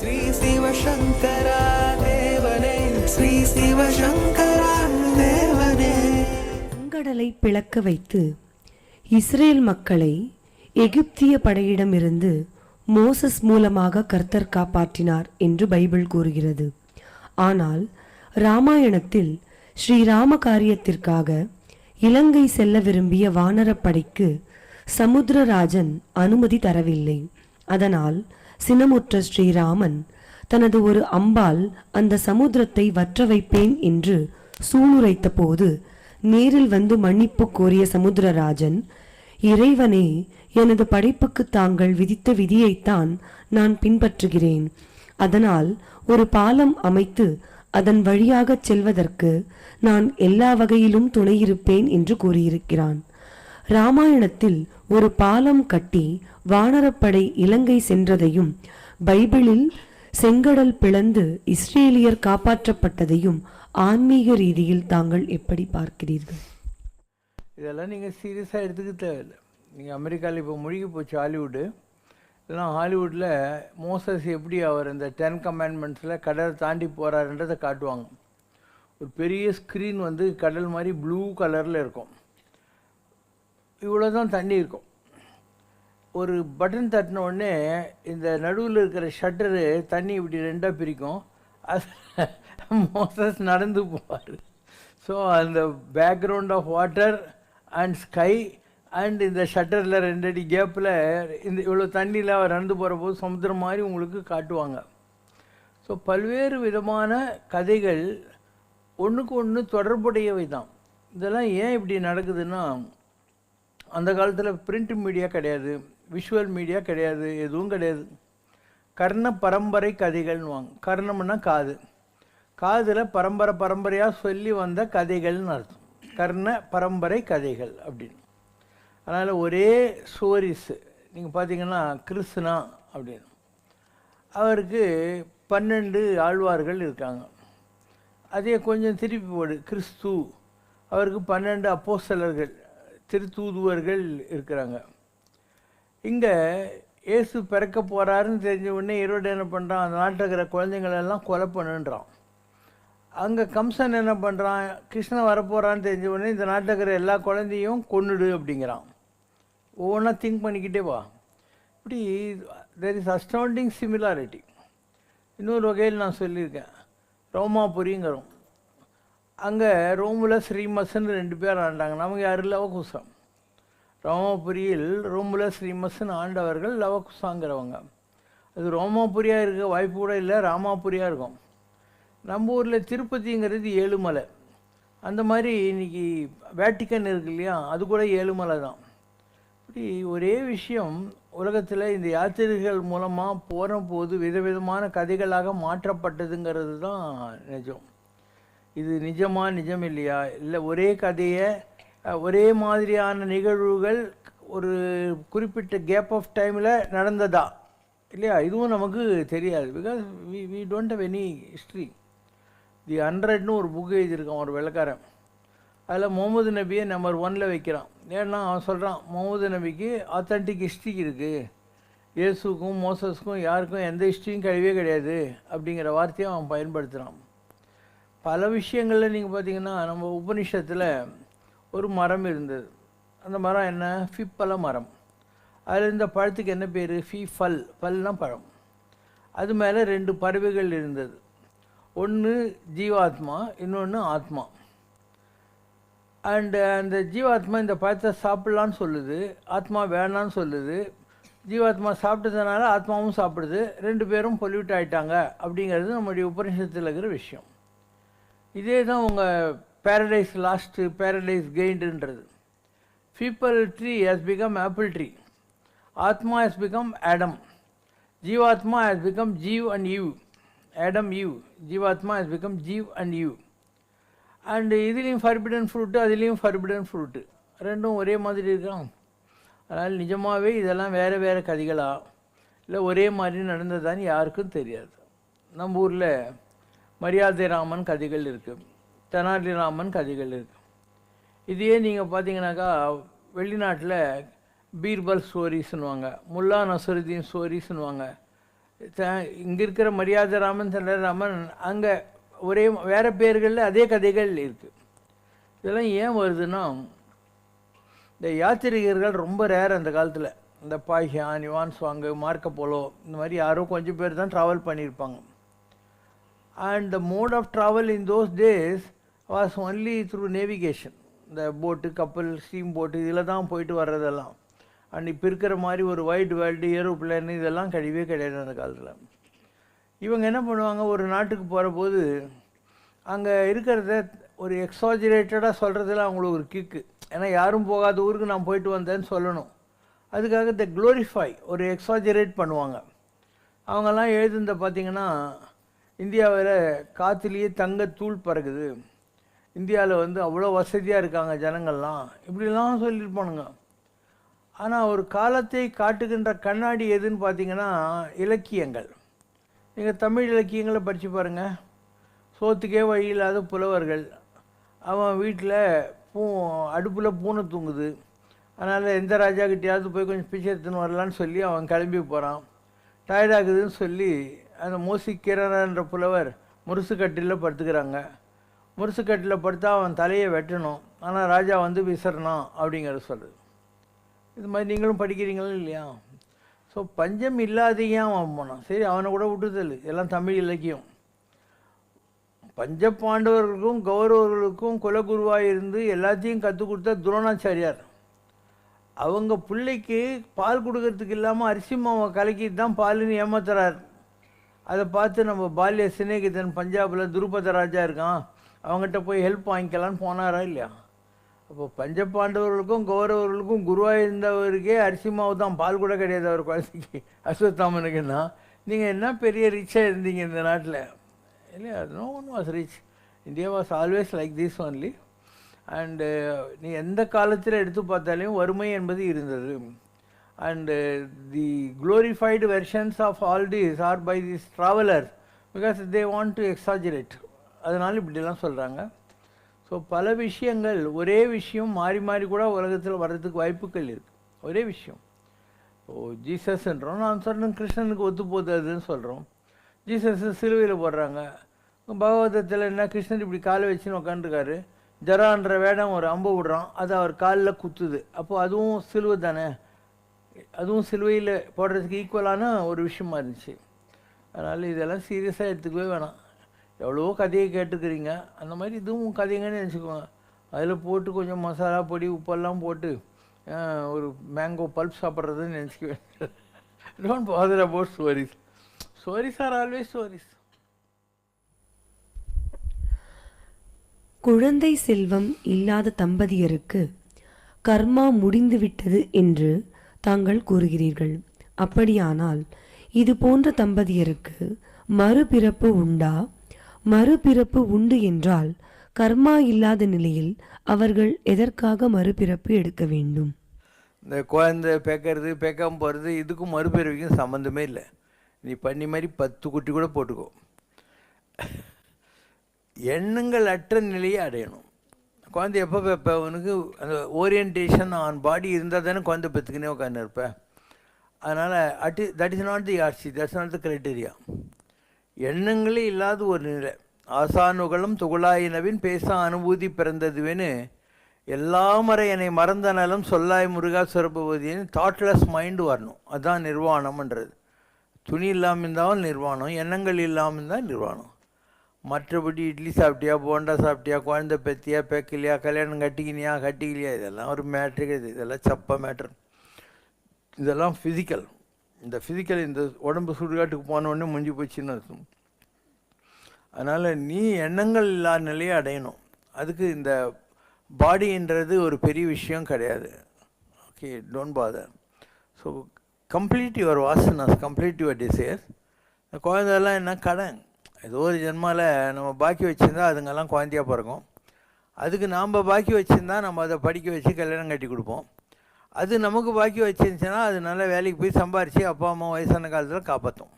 ஸ்ரீ சிவசங்கரா தேவனே ஸ்ரீ சிவசங்கரா தேவனே. செங்கடலை பிளக்க வைத்து இஸ்ரேல் மக்களை எகிப்திய படையிடமிருந்து மோசஸ் மூலமாக கர்த்தர் காப்பாற்றினார் என்று பைபிள் கூறுகிறது. ஆனால் ராமாயணத்தில் ஸ்ரீராம காரியத்திற்காக இலங்கை செல்ல விரும்பிய வானரப்படைக்கு சமுத்திரராஜன் அனுமதி தரவில்லை. அதனால் சினமுற்ற ஸ்ரீராமன் தனது ஒரு அம்பால் அந்த சமுத்திரத்தை வற்ற வைப்பேன் என்று சூளுரைத்த போது நேரில் வந்து மன்னிப்பு கோரிய சமுத்திரராஜன் இறைவனே எனது படைப்புக்கு தாங்கள் விதித்த விதியைத்தான் நான் பின்பற்றுகிறேன். அதனால் ஒரு பாலம் அமைத்து அதன் வழியாகச் செல்வதற்கு நான் எல்லா வகையிலும் துணையிருப்பேன் என்று கூறியிருக்கிறான். ராமாயணத்தில் ஒரு பாலம் கட்டி வானரப்படை இலங்கை சென்றதையும் பைபிளில் செங்கடல் பிளந்து இஸ்ரேலியர் காப்பாற்றப்பட்டதையும் ஆன்மீக ரீதியில் தாங்கள் எப்படி பார்க்கிறீர்கள்? இதெல்லாம் நீங்கள் சீரியஸாக எடுத்துக்க தேவையில்லை. நீங்கள் அமெரிக்காவில் இப்போ முழுகி போச்சு ஹாலிவுட்டு. இதெல்லாம் ஹாலிவுட்டில் மோசஸ் எப்படி அவர் இந்த டென் கமாண்ட்மெண்ட்ஸில் கடலை தாண்டி போகிறாருன்றதை காட்டுவாங்க. ஒரு பெரிய ஸ்க்ரீன் வந்து கடல் மாதிரி ப்ளூ கலரில் இருக்கும். இவ்வளோ தான் தண்ணி இருக்கும். ஒரு பட்டன் தட்டின உடனே இந்த நடுவில் இருக்கிற ஷட்டரு தண்ணி இப்படி ரெண்டாக பிரிக்கும். அது மோசஸ் நடந்து போவார். ஸோ அந்த background of water and sky and இந்த ஷட்டரில் ரெண்டடி கேப்பில் இந்த இவ்வளோ தண்ணியில் அவர் நடந்து போகிற போது சமுத்திரம் மாதிரி உங்களுக்கு காட்டுவாங்க. ஸோ பல்வேறு விதமான கதைகள் ஒன்றுக்கு ஒன்று தொடர்புடையவை தான் இதெல்லாம் ஏன் இப்படி நடக்குதுன்னா அந்த காலத்தில் பிரிண்ட் மீடியா கிடையாது விஷுவல் மீடியா கிடையாது எதுவும் கிடையாது. கர்ண பரம்பரை கதைகள்னுவாங்க. கர்ணம்னா காது. காதில் பரம்பரை பரம்பரையாக சொல்லி வந்த கதைகள்னு அர்த்தம். கர்ண பரம்பரை கதைகள் அப்படின்னு. அதனால் ஒரே ஸ்டோரிஸு நீங்கள் பார்த்தீங்கன்னா கிறிஸ்துனா அப்படின்னு. அவருக்கு பன்னெண்டு ஆழ்வார்கள் இருக்காங்க. அதே கொஞ்சம் திருப்பி போடு. கிறிஸ்து. அவருக்கு பன்னெண்டு அப்போஸ்தலர்கள். திருத்தூதுவர்கள் இருக்கிறாங்க. இங்கே இயேசு பிறக்க போகிறாருன்னு தெரிஞ்ச உடனே ஈரோடு என்ன பண்ணுறான் அந்த நாட்டில் இருக்கிற குழந்தைங்களெல்லாம் கொலை பண்ணுன்றான். அங்கே கம்சன் என்ன பண்ணுறான் கிருஷ்ணன் வரப்போகிறான்னு தெரிஞ்ச உடனே இந்த நாட்டில் இருக்கிற எல்லா குழந்தையும் கொன்னுடு அப்படிங்கிறான். ஒவ்வொன்றா திங்க் பண்ணிக்கிட்டே வா. இப்படி தெர் இஸ் அஸ்டவுண்டிங் சிமிலாரிட்டி இன்னொரு வகையில் நான் சொல்லியிருக்கேன். ரோமாபுரிங்கிறோம் அங்கே ரோமில் ஸ்ரீமஸ்ன்னு ரெண்டு பேர் ஆண்டாங்க. நமக்கு யார்? லவகுசம். ரோமாபுரியில் ரோமில் ஸ்ரீமஸ்ன்னு ஆண்டவர்கள் லவகுசாங்கிறவங்க. அது ரோமாபுரியாக இருக்க வாய்ப்பு கூட இல்லை ராமாபுரியாக இருக்கும். நம்ம ஊரில் திருப்பதிங்கிறது ஏழுமலை. அந்த மாதிரி இன்றைக்கி வேட்டிக்கன் இருக்கு இல்லையா? அது கூட ஏழுமலை தான். இப்படி ஒரே விஷயம் உலகத்தில் இந்த யாத்திரைகள் மூலமாக போகிற போது விதவிதமான கதைகளாக மாற்றப்பட்டதுங்கிறது தான் நிஜம். இது நிஜமா நிஜம் இல்லையா இல்லை ஒரே கதையை ஒரே மாதிரியான நிகழ்வுகள் ஒரு குறிப்பிட்ட கேப் ஆஃப் டைமில் நடந்ததா? இல்லையா? இதுவும் நமக்கு தெரியாது. Because we we don't have any history the ஹண்ட்ரட்னு ஒரு புக் எழுதியிருக்கான் ஒரு வெள்ளக்காரன். அதில் முகமது நபியை நம்பர் ஒனில் வைக்கிறான். ஏன்னா அவன் சொல்கிறான் முகமது நபிக்கு ஆத்தன்டிக் ஹிஸ்ட்ரி இருக்குது இயேசுக்கும் மோசஸ்க்கும் யாருக்கும் எந்த ஹிஸ்ட்ரியும் கழிவே கிடையாது. அப்படிங்கிற வார்த்தையை அவன் பயன்படுத்துகிறான் பல விஷயங்களில் நீங்கள் பார்த்தீங்கன்னா நம்ம உபனிஷத்தில் ஒரு மரம் இருந்தது. அந்த மரம் என்ன? ஃபிப்பல மரம். அதில் இந்த பழத்துக்கு என்ன பேர்? ஃபி ஃபல் பல்னா பழம். அது மேலே ரெண்டு பறவைகள் இருந்தது. ஒன்று ஜீவாத்மா இன்னொன்று ஆத்மா. அண்டு அந்த ஜீவாத்மா இந்த பழத்தை சாப்பிட்லான்னு சொல்லுது. ஆத்மா வேணான்னு சொல்லுது. ஜீவாத்மா சாப்பிட்டதுனால ஆத்மாவும் சாப்பிடுது. ரெண்டு பேரும் பொல்யூட் ஆகிட்டாங்க அப்படிங்கிறது நம்முடைய உபநிஷத்தில் இருக்கிற விஷயம். இதே தான் உங்கள் paradise lost paradise கெயின்டுன்றது people tree has become apple tree atma has become Adam jeevatma has become Jeev and you Adam you jeevatma has become Jeev and you and இதுலேயும் ஃபர்பிடன் ஃப்ரூட்டு அதுலேயும் ஃபர்பிடன் ஃப்ரூட்டு ரெண்டும் ஒரே மாதிரி இருக்கலாம் அதனால் நிஜமாகவே இதெல்லாம் வேறு வேறு கதைகளா? இல்லை ஒரே மாதிரி நடந்ததான்னு யாருக்கும் தெரியாது. நம்ம ஊரில் மரியாதை ராமன் கதைகள் இருக்குது தெனாலி ராமன் கதைகள் இருக்குது இதையே நீங்கள் பார்த்தீங்கன்னாக்கா வெளிநாட்டில் பீர்பல் ஸ்டோரிஸ்னுவாங்க முல்லா நசருதீன் ஸ்டோரிஸ்னுவாங்க இங்கே இருக்கிற மரியாதை ராமன் ராமன் அங்கே ஒரே வேறு பேர்களில் அதே கதைகள் இருக்குது இதெல்லாம் ஏன் வருதுன்னா இந்த யாத்திரிகர்கள் ரொம்ப ரேர் அந்த காலத்தில். இந்த பாய்ஹியான் யுவான் சுவாங்கு மார்க்க போலோ இந்த மாதிரி யாரோ கொஞ்சம் பேர் தான் ட்ராவல் பண்ணியிருப்பாங்க. And the mode of travel in those days was only through navigation இந்த போட்டு கப்பல் ஸ்டீம் போட்டு இதில் தான் போயிட்டு வர்றதெல்லாம். அண்ட் இப்போ இருக்கிற மாதிரி ஒரு வைட் வேர்ல்டு ஏரோப்ளேன் இதெல்லாம் கிடையவே கிடையாது அந்த காலத்தில். இவங்க என்ன பண்ணுவாங்க? ஒரு நாட்டுக்கு போகிற போது அங்கே இருக்கிறத ஒரு எக்ஸாஜிரேட்டடாக சொல்கிறதுல அவங்களுக்கு ஒரு கிக்கு ஏன்னா யாரும் போகாத ஊருக்கு நான் போயிட்டு வந்தேன்னு சொல்லணும். அதுக்காக த க்ளோரிஃபை ஒரு எக்ஸாஜரேட் பண்ணுவாங்க. அவங்கெல்லாம் எழுதுந்த பார்த்தீங்கன்னா இந்தியாவில் காற்றுலேயே தங்க தூள் பறக்குது. இந்தியாவில் வந்து அவ்வளோ வசதியாக இருக்காங்க ஜனங்கள்லாம். இப்படிலாம் சொல்லியிருப்பானுங்க. ஆனால் ஒரு காலத்தை காட்டுகின்ற கண்ணாடி எதுன்னு பார்த்தீங்கன்னா இலக்கியங்கள். நீங்கள் தமிழ் இலக்கியங்களை படித்து பாருங்கள் சோத்துக்கே வழி இல்லாத புலவர்கள். அவன் வீட்டில் பூ அடுப்பில் பூனை தூங்குது. அதனால் எந்த ராஜா கிட்டேயாவது போய் கொஞ்சம் பிச்சை எடுத்துன்னு வரலான்னு சொல்லி அவன் கிளம்பி போகிறான் டயர்டாகுதுன்னு சொல்லி அந்த மோசிக்கிறன்ற புலவர் முரசுக்கட்டில் படுத்துக்கிறாங்க. முரசுக்கட்டில் படுத்தா அவன் தலையை வெட்டணும். ஆனால் ராஜா வந்து விசரணும் அப்படிங்கிறத சொல்லுது இது மாதிரி நீங்களும் படிக்கிறீங்களா இல்லையா? ஸோ பஞ்சம் இல்லாதையே அவன் போனான். சரி அவனை கூட விட்டுதல். எல்லாம் தமிழ் இலக்கியம். பஞ்ச பாண்டவர்களுக்கும் கௌரவர்களுக்கும் குலகுருவாக இருந்து எல்லாத்தையும் கற்றுக் கொடுத்த துரோணாச்சாரியார். அவங்க பிள்ளைக்கு பால் கொடுக்கறதுக்கு இல்லாமல் அரிசி மாவை கலக்கிட்டு தான் பாலுன்னு ஏமாத்துறார். அதை பார்த்து நம்ம பால்ய சிநேகிதன் பஞ்சாபில் துருபத ராஜா இருக்கான். அவங்ககிட்ட போய் ஹெல்ப் வாங்கிக்கலான்னு போனாரா இல்லையா? அப்போ பஞ்ச பாண்டவர்களுக்கும் கௌரவர்களுக்கும் குருவாக இருந்தவருக்கே அரிசி மாவு தான். பால் கூட கிடையாது அவர் குழந்தைக்கு. அஸ்வத்தாமனுக்குன்னா. நீங்கள் என்ன பெரிய ரிச்சாக இருந்தீங்க இந்த நாட்டில்? இல்லையா? No one was rich India was always like this only and நீ எந்த காலத்தில் எடுத்து பார்த்தாலையும் வறுமை என்பது இருந்தது. And the uh, glorified versions of all these are by this traveller because they want to exaggerate அதனால் இப்படிலாம் சொல்கிறாங்க ஸோ பல விஷயங்கள் ஒரே விஷயம் மாறி மாறி கூட உலகத்தில் வர்றதுக்கு வாய்ப்புகள் இருக்குது ஒரே விஷயம். ஓ ஜீசஸ்ன்றோம் நான் சொல்கிறேன் கிருஷ்ணனுக்கு ஒத்து போகுது அதுன்னு சொல்கிறோம் ஜீசஸ் சிலுவையில் போடுறாங்க. பகவதத்தில் என்ன கிருஷ்ணன் இப்படி காலை வச்சுன்னு உட்காந்துருக்காரு ஜரான்ற வேடம் ஒரு அம்பு விடுறான். அது அவர் காலில் குத்துது. அப்போது அதுவும் சிலுவை தானே? அதுவும் சிலுவையில் போடுறதுக்கு ஈக்குவலான ஒரு விஷயமா இருந்துச்சு. அதனால் இதெல்லாம் சீரியஸாக எடுத்துக்கவே வேணாம். எவ்வளவோ கதையை கேட்டுக்கிறீங்க. அந்த மாதிரி இதுவும் கதைங்கன்னு நினச்சிக்கோங்க. அதில் போட்டு கொஞ்சம் மசாலா பொடி உப்பெல்லாம் போட்டு ஒரு மேங்கோ பல்ப் சாப்பிட்றதுன்னு நினச்சிக்குவேன் don't bother about stories stories are always stories குழந்தை செல்வம் இல்லாத தம்பதியருக்கு கர்மா முடிந்துவிட்டது என்று தாங்கள் கூறுகிறீர்கள். அப்படியானால் இது போன்ற தம்பதியருக்கு மறுபிறப்பு உண்டா? மறுபிறப்பு உண்டு என்றால் கர்மா இல்லாத நிலையில் அவர்கள் எதற்காக மறுபிறப்பு எடுக்க வேண்டும்? இந்த குழந்தை பேக்கிறது பேக்காம போகிறது இதுக்கும் மறுபிறவிக்கும் சம்மந்தமே இல்லை. நீ பண்ணி மாதிரி பத்து குட்டி கூட போட்டுக்கோ. எண்ணங்கள் அற்ற நிலையை அடையணும். குழந்தை எப்போ பெப்ப? உனக்கு அந்த ஓரியன்டேஷன் ஆன் பாடி இருந்தால் தானே குழந்தை பெற்றுக்கினே உட்காந்து இருப்பேன் அதனால் at that is not the RC that's not the criteria எண்ணங்களே இல்லாத ஒரு நிலை. ஆசானுகளும் துகுளாயினவின் பேச அனுபூதி பிறந்ததுவேன்னு எல்லா முறை என்னை மறந்த நலம் சொல்லாய் முருகா சுரபவதின்னு தாட்லெஸ் மைண்டு வரணும். அதுதான் நிர்வாணம்ன்றது. துணி இல்லாமல் இருந்தாலும் நிர்வாணம் எண்ணங்கள் இல்லாமல் இருந்தால் நிர்வாணம். மற்றபடி இட்லி சாப்பிட்டியா போண்டா சாப்பிட்டியா குழந்தை பெத்தியா பேக்கலையா கல்யாணம் கட்டிக்கினியா கட்டிக்கலையா இதெல்லாம் ஒரு மேட்ரு கிடையாது. இதெல்லாம் சப்ப மேட்ரு இதெல்லாம் ஃபிசிக்கல் இந்த ஃபிசிக்கல் இந்த உடம்பு சுடுகாட்டுக்கு போனோடனே முடிஞ்சு போச்சுன்னு அர்த்தம். அதனால் நீ எண்ணங்கள் இல்லாத நிலையை அடையணும். அதுக்கு இந்த பாடின்றது ஒரு பெரிய விஷயம் கிடையாது. Okay don't bother so complete your வாசனஸ் complete your desires இந்த குழந்தைலாம் என்ன? கடன். ஏதோ ஒரு ஜென்மாவில் நம்ம பாக்கி வச்சுருந்தா அதுங்கெல்லாம் குழந்தையா பிறக்கும். அதுக்கு நாம் பாக்கி வச்சுருந்தா நம்ம அதை படிக்க வச்சு கல்யாணம் கட்டி கொடுப்போம். அது நமக்கு பாக்கி வச்சிருந்துச்சுன்னா அது நல்ல வேலைக்கு போய் சம்பாரித்து அப்பா அம்மா வயசான காலத்தில் காப்பாற்றும்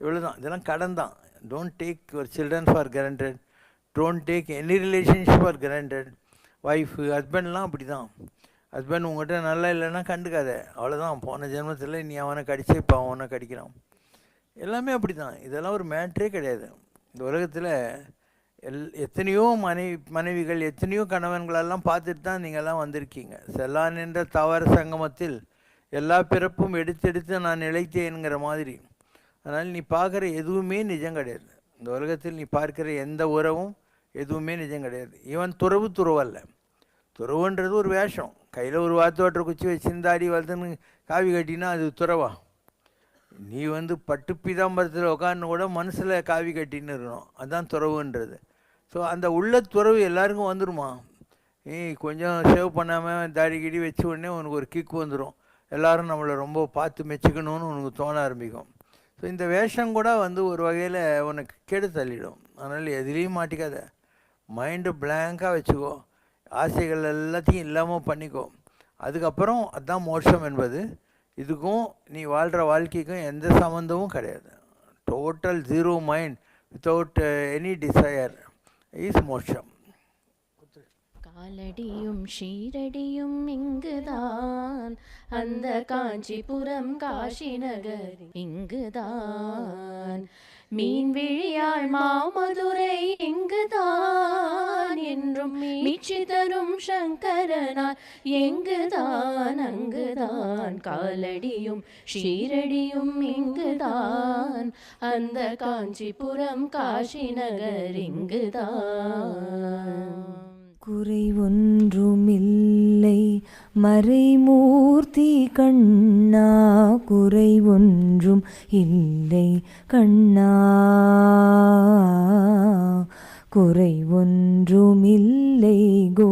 இவ்வளோ தான் இதெல்லாம் கடன் தான். Don't take your children for granted don't take any relationship for granted wife ஹஸ்பண்ட்லாம் அப்படி தான் ஹஸ்பண்ட் உங்கள்கிட்ட நல்லா இல்லைன்னா கண்டுக்காத. அவ்வளோதான் போன ஜென்மத்தில் நீ அவனை கடிச்சு இப்போ அவனை கடிக்கிறான். எல்லாமே அப்படி தான் இதெல்லாம் ஒரு மேட்ரே கிடையாது. இந்த உலகத்தில் எல் எத்தனையோ மனைவி மனைவிகள் எத்தனையோ கணவன்களெல்லாம் பார்த்துட்டு தான் நீங்கள்லாம் வந்திருக்கீங்க. செல்லான் என்ற தவற சங்கமத்தில் எல்லா பிறப்பும் எடுத்து எடுத்து நான் நிலைத்தேன்ங்கிற மாதிரி. அதனால் நீ பார்க்குற எதுவுமே நிஜம் கிடையாது. இந்த உலகத்தில் நீ பார்க்கிற எந்த உறவும் எதுவுமே நிஜம் கிடையாது. ஈவன் துறவு துறவல்ல. துறவுன்றது ஒரு வேஷம். கையில் ஒரு வாத்து வாத்தோட்டை குச்சி வச்சிருந்தாடி வளர்த்துன்னு காவி கட்டினா அது துறவா? நீ வந்து பட்டு பீதாம்பரத்தில் உட்காந்து கூட மனசில் காவி கட்டின்னு இருக்கணும். அதுதான் துறவுன்றது. ஸோ அந்த உள்ள துறவு எல்லாருக்கும் வந்துடுமா நீ கொஞ்சம் சேவ் பண்ணாமல் தாடி கிடி வச்ச உடனே உனக்கு ஒரு கிக் வந்துடும் எல்லாரும் நம்மளை ரொம்ப பார்த்து மெச்சுக்கணும்னு உனக்கு தோண ஆரம்பிக்கும். ஸோ இந்த வேஷம் கூட வந்து ஒரு வகையில் உனக்கு கெடு தள்ளிடும். அதனால் எதுலேயும் மாட்டிக்காத. மைண்டு பிளாங்காக வச்சுக்கோ. ஆசைகள் எல்லாத்தையும் இல்லாமல் பண்ணிக்கோ. அதுக்கப்புறம் அதுதான் மோட்சம் என்பது. இதுக்கும் நீ வாழ்கிற வாழ்க்கைக்கும் எந்த சம்மந்தமும் கிடையாது. Total zero mind without any desire is மோட்சம் காலடியும் ஷீரடியும் இங்குதான். அந்த காஞ்சிபுரம் காஷி நகர் இங்குதான். மீன் விழியாள் மாமதுரை இங்குதான். என்றும் மீட்சி தரும் சங்கரனார் எங்குதான்? அங்குதான். காலடியும் ஷீரடியும் இங்குதான். அந்த காஞ்சிபுரம் காஷி நகர் இங்குதான். குறை ஒன்றுமில்லை மறைமூர்த்தி கண்ணா குறை ஒன்றும் இல்லை கண்ணா குறை ஒன்றுமில்லை கோ